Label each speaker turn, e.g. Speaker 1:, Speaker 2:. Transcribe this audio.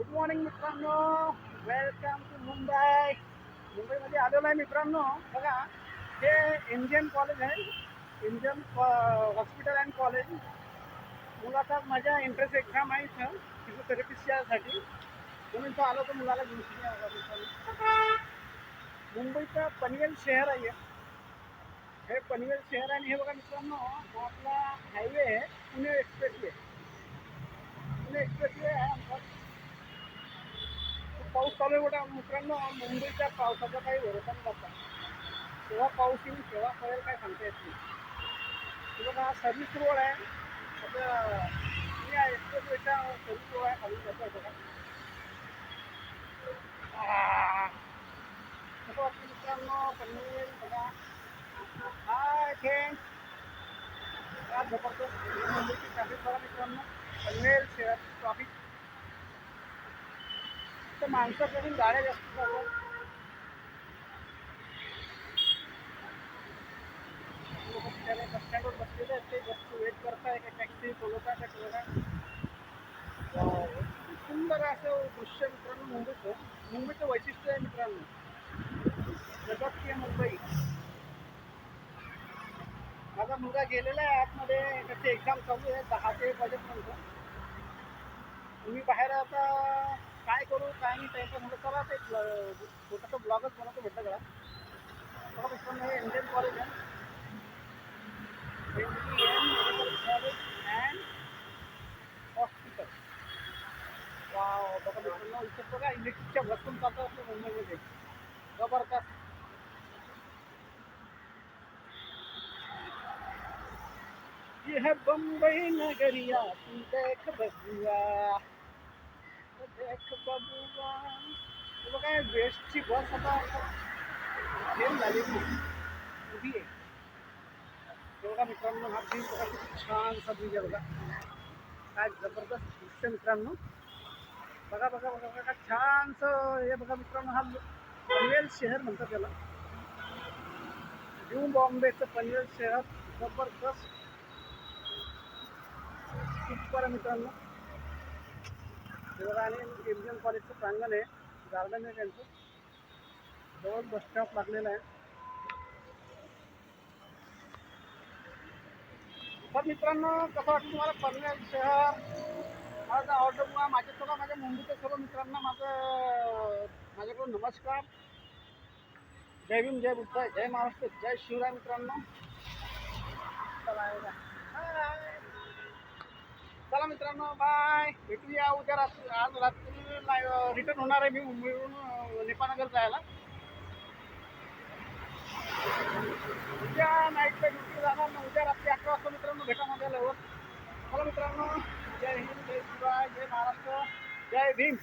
Speaker 1: Good morning मित्रांनो. Welcome to Mumbai मुंबईमध्ये आलेलो आहे मित्रांनो. बघा हे इंडियन कॉलेज आहे. इंडियन हॉस्पिटल अँड कॉलेज मुलाचा माझ्या इंटरेस्ट एक्झाम आहे इथं फिजिओथेरपिस्टसाठी म्हणून तो आलो तर मुलाला घेऊन. मुंबईचं पनवेल शहर आहे. हे पनवेल शहर आणि हे बघा मित्रांनो आपला हायवे आहे. पुणे एक्सप्रेसवे पुणे एक्सप्रेसवे आहे आमचा पाऊस चालू आहे मोठा मित्रांनो मुंबईच्या पावसाचा काही भरोसा नाही लागता केव्हा पाऊस येईल केव्हा पडेल काय सांगता येत नाही हे बघा हा सर्व्हिस रोड आहे आपल्या पुणे एक्सप्रेसवेचा सर्व्हिस रोड आहे खाली जातो आहे बघा आह. कसं वाटतं मित्रांनो पनवेल बघा हाय थँक्स आज जबरदस्त मुंबईची ट्रॅफिक बघा मित्रांनो पनवेल शहर ट्रॅफिक तर माणसं गाड्या जास्त चालतात. लोक बस स्टँडवर बसलेले आहेत ते बस वेट करताय का टॅक्सी बोलवता का काय हो, सुंदर असं दृश्य मित्रांनो मुंबईचं. मुंबईचं वैशिष्ट्य आहे मित्रांनो. जगात जगतकीय मुंबई. माझा मुलगा गेलेला आहे आतमध्ये त्याची एक्झाम चालू आहे दहा ते एक वाजेपर्यंत. तुम्ही बाहेर आता काय करू, काय नाही, त्यांचं म्हणलं चला ते छोटासा ब्लॉगच बनवतो भेटलं का बघा मित्रांनो, हे इंडियन कॉलेज आहे. Indian medical college and hospital wow बघा मित्रांनो, इथे बघा, इलेक्ट्रिकच्या बस चालतात आपल्या मुंबईमध्ये ज़बरदस्त. ये बम्बई नगरिया तू देख बबुआ तू देख बबुआ वेस्टची बस आता फेल झालेली आहे. उभी आहे बघा मित्रांनो हा ब्रिज बघा किती छानसा ब्रिज आहे बघा काय जबरदस्त दिसतं मित्रांनो बघा बघा बघा बघा छानसं हे बघा मित्रांनो हा पनवेल शहर म्हणतात त्याला न्यू बॉम्बेचं पनवेल शहर जबरदस्त सुपर मित्रांनो बघा आणि एम कॉलेजचं प्रांगण आहे. गार्डन आहे त्यांचं. जवळ बस स्टॉप लागलेला आहे. तर मित्रांनो कसं वाटतं तुम्हाला पनवेल शहर माझा ऑर्डर मुळा माझ्या सर्व माझ्या मुंबईच्या सर्व मित्रांना माझं माझ्याकडून नमस्कार. जय भीम जय बुद्ध जय महाराष्ट्र जय शिवराय मित्रांनो. चला मित्रांनो बाय भेटूया उद्या रात्री. आज रात्री रिटर्न होणार आहे मी मुंबईवरून अं, नेपाळनगर जायला. उद्या नाईटला ड्युटी जाणार मग उद्या रात्री अकरा वाजता मित्रांनो भेटा माझ्या लवकर चला मित्रांनो जय हिंद जय शिवाय जय महाराष्ट्र जय भीम.